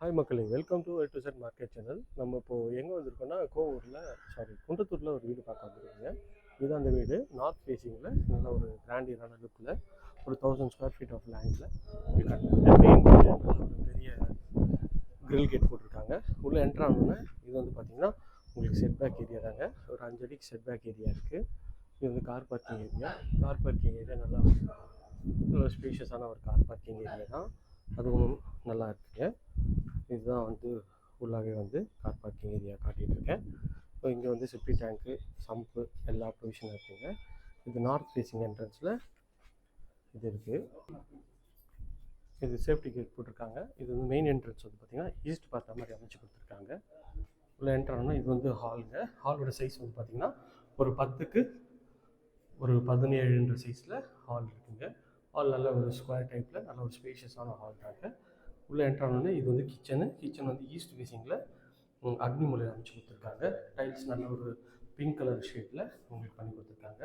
Hi மக்களே. Welcome to to set market channel நம்ம இப்போது எங்கே வந்திருக்கோம்னா கோவூரில் சாரி குன்றத்தூரில் ஒரு வீடு பார்க்க வந்துருக்கீங்க. இதுதான் அந்த வீடு. நார்த் ஃபேஸிங்கில் நல்ல ஒரு கிராண்டியரான லுக்கில் ஒரு தௌசண்ட் ஸ்கொயர் ஃபீட் ஆஃப் லேண்டில் மெயின் நல்ல ஒரு பெரிய கிரில் கேட் போட்டிருக்காங்க. உள்ளே என்ட்ரு ஆனோன்னே இது வந்து பார்த்தீங்கன்னா உங்களுக்கு செட் பேக் ஏரியா தாங்க. ஒரு அஞ்சு அடிக்கு செட் பேக் ஏரியா இருக்குது இது வந்து car parking area car parking area நல்லா நல்ல ஸ்பேஷியஸான ஒரு கார் பார்க்கிங் ஏரியா தான். அதுவும் நல்லா இருக்குங்க. இதுதான் வந்து ஃபுல்லாகவே வந்து கார் பார்க்கிங் ஏரியா காட்டிகிட்ருக்கேன் ஸோ இங்கே வந்து சிப்டி டேங்க்கு சம்பு எல்லா ப்ரொவிஷனும் இருக்குங்க. இது நார்த் ஃபேஸிங் என்ட்ரன்ஸில் இது இருக்குது இது சேஃப்டி கேட் போட்டிருக்காங்க. இது வந்து மெயின் என்ட்ரன்ஸ் வந்து பார்த்திங்கன்னா ஈஸ்ட் பார்த்த மாதிரி அமைச்சு கொடுத்துருக்காங்க. உள்ள என்ட்ரானா இது வந்து ஹாலுங்க ஹாலோட சைஸ் வந்து பார்த்திங்கன்னா ஒரு பத்துக்கு ஒரு பதினேழுன்ற சைஸில் ஹால் இருக்குங்க. ஹால் நல்ல ஒரு ஸ்கொயர் டைப்பில் நல்ல ஒரு ஸ்பேஷியஸான ஹால் தாங்க. உள்ளே என்ட்ரானோடனே இது வந்து கிச்சனு கிச்சன் வந்து ஈஸ்ட் ஃபேஸிங்கில் அக்னி மூலையில் அமைச்சு கொடுத்துருக்காங்க. டைல்ஸ் நல்ல ஒரு பிங்க் கலர் ஷேட்டில் உங்களுக்கு பண்ணி கொடுத்துருக்காங்க.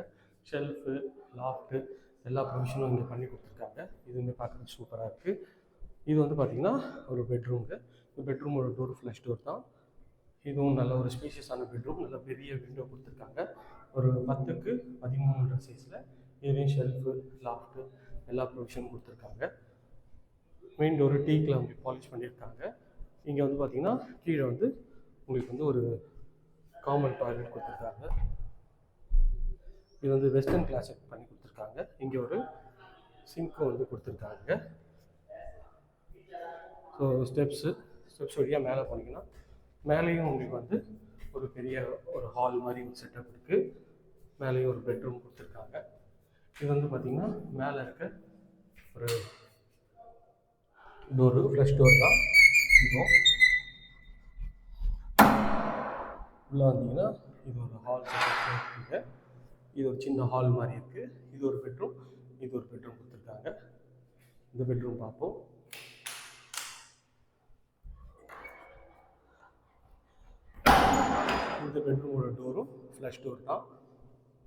ஷெல்ஃபு லாஃப்ட்டு எல்லா ப்ரொவிஷனும் இங்கே பண்ணி கொடுத்துருக்காங்க. இதுவுமே பார்க்குறதுக்கு சூப்பராக இருக்குது இது வந்து பார்த்திங்கன்னா ஒரு பெட்ரூம்ங்க இந்த பெட்ரூம் ஒரு டோர் ஃப்ளஷ் டோர் தான். இதுவும் நல்ல ஒரு ஸ்பேஷியஸான பெட்ரூம் நல்ல பெரிய விண்டோ கொடுத்துருக்காங்க. ஒரு பத்துக்கு பதிமூணுன்ற சைஸில் இதுலேயும் ஷெல்ஃபு லாஃப்ட்டு எல்லா ப்ரொவிஷனும் கொடுத்துருக்காங்க. மெயின் ஒரு டீக்கில் உங்களுக்கு பாலிஷ் பண்ணியிருக்காங்க. இங்கே வந்து பார்த்தீங்கன்னா கீழே வந்து உங்களுக்கு வந்து ஒரு காமன் டாய்லெட் கொடுத்துருக்காங்க. இது வந்து வெஸ்டர்ன் கிளாஸ் பண்ணி கொடுத்துருக்காங்க. இங்கே ஒரு சிங்க்கும் வந்து கொடுத்துருக்காங்க. ஸோ ஸ்டெப்ஸு ஸ்டெப்ஸ் வழியாக மேலே போனீங்கன்னா மேலேயும் உங்களுக்கு வந்து ஒரு பெரிய ஒரு ஹால் மாதிரி ஒரு செட்டப் இருக்குது மேலேயும் ஒரு பெட்ரூம் கொடுத்துருக்காங்க. இது வந்து பார்த்திங்கன்னா மேலே இருக்க ஒரு டோரு ஃப்ரெஷ் டோர் தான். இருக்கும் உள்ளே வந்தீங்கன்னா இது ஒரு ஹால் இருக்குங்க இது ஒரு சின்ன ஹால் மாதிரி இருக்குது இது ஒரு பெட்ரூம் இது ஒரு பெட்ரூம் கொடுத்துருக்காங்க. இந்த பெட்ரூம் பார்ப்போம். இந்த பெட்ரூமோட டோரும் ஃப்ளஷ் டோர் தான்.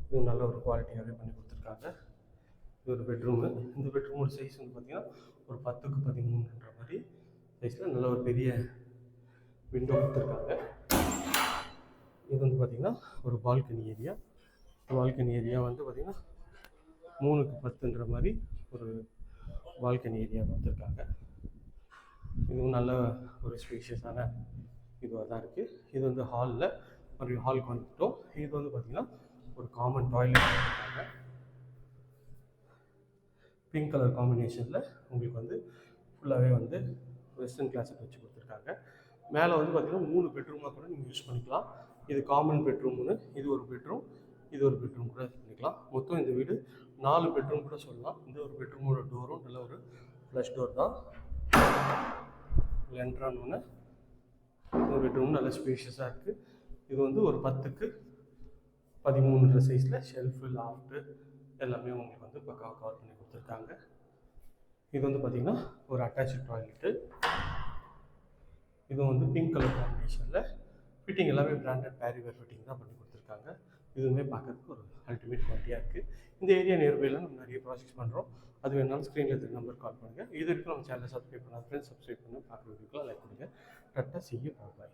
இது நல்ல ஒரு குவாலிட்டியாகவே பண்ணி கொடுத்துருக்காங்க. இது ஒரு பெட்ரூமு இந்த பெட்ரூமோட சைஸ் வந்து பார்த்திங்கன்னா ஒரு பத்துக்கு பதிமூணுன்ற மாதிரி சைஸில் நல்ல ஒரு பெரிய விண்டோ கொடுத்துருக்காங்க. இது வந்து பார்த்திங்கன்னா ஒரு பால்கனி ஏரியா பால்கனி ஏரியா வந்து பார்த்திங்கன்னா மூணுக்கு பத்துன்ற மாதிரி ஒரு பால்கனி ஏரியா கொடுத்துருக்காங்க. இதுவும் நல்ல ஒரு ஸ்பீஷியஸான இதுவாக தான் இருக்குது இது வந்து ஹாலில் மறுபடியும் ஹாலுக்கு வந்துட்டோம். இது வந்து பார்த்திங்கன்னா ஒரு காமன் டாய்லெட் கொடுத்துருக்காங்க. பிங்க் கலர் காம்பினேஷனில் உங்களுக்கு வந்து ஃபுல்லாகவே வந்து வெஸ்டர்ன் கிளாஸுக்கு வச்சு கொடுத்துருக்காங்க. மேலே வந்து பார்த்திங்கன்னா மூணு பெட்ரூமாக கூட நீங்கள் யூஸ் பண்ணிக்கலாம். இது காமன் பெட்ரூம்னு இது ஒரு பெட்ரூம் இது ஒரு பெட்ரூம் கூட பண்ணிக்கலாம். மொத்தம் இந்த வீடு நாலு பெட்ரூம் கூட சொல்லலாம். இந்த ஒரு பெட்ரூமோட டோரும் நல்ல ஒரு ஃப்ளஷ் டோர் தான். என்ட்ரானோன்னு இந்த பெட்ரூம் நல்ல ஸ்பேஷியஸாக இருக்குது இது வந்து ஒரு பத்துக்கு பதிமூணுன்ற சைஸில் ஷெல்ஃபு லாஃப்ட்டு எல்லாமே உங்களுக்கு வந்து பக்காவாக கவர் பண்ணி கொடுத்துருக்காங்க. இது வந்து பார்த்திங்கன்னா ஒரு அட்டாச்சு டாய்லெட்டு இது வந்து பிங்க் கலர் காம்பினேஷனில் ஃபிட்டிங் எல்லாமே பிராண்டட் பேரிவேர் ஃபிட்டிங் தான் பண்ணி கொடுத்துருக்காங்க. இதுவுமே பார்க்குறதுக்கு ஒரு அல்டிமேட் குவாலிட்டியாக இருக்குது இந்த ஏரியா நியர்பையில் நம்ம நிறைய ப்ராஜெக்ட்ஸ் பண்ணுறோம் அது வேணாலும் ஸ்க்ரீனில் இருக்கிற நம்பர் கால் பண்ணுங்கள் இது வரைக்கும் நம்ம சேனலை சப்ஸ்கிரைப் பண்ணாத ஃப்ரெண்ட்ஸ் சப்ஸ்கிரைப் பண்ணி. பார்க்குறதுக்குலாம் லைக் பண்ணுங்கள் கரெக்டாக செய்ய பாய்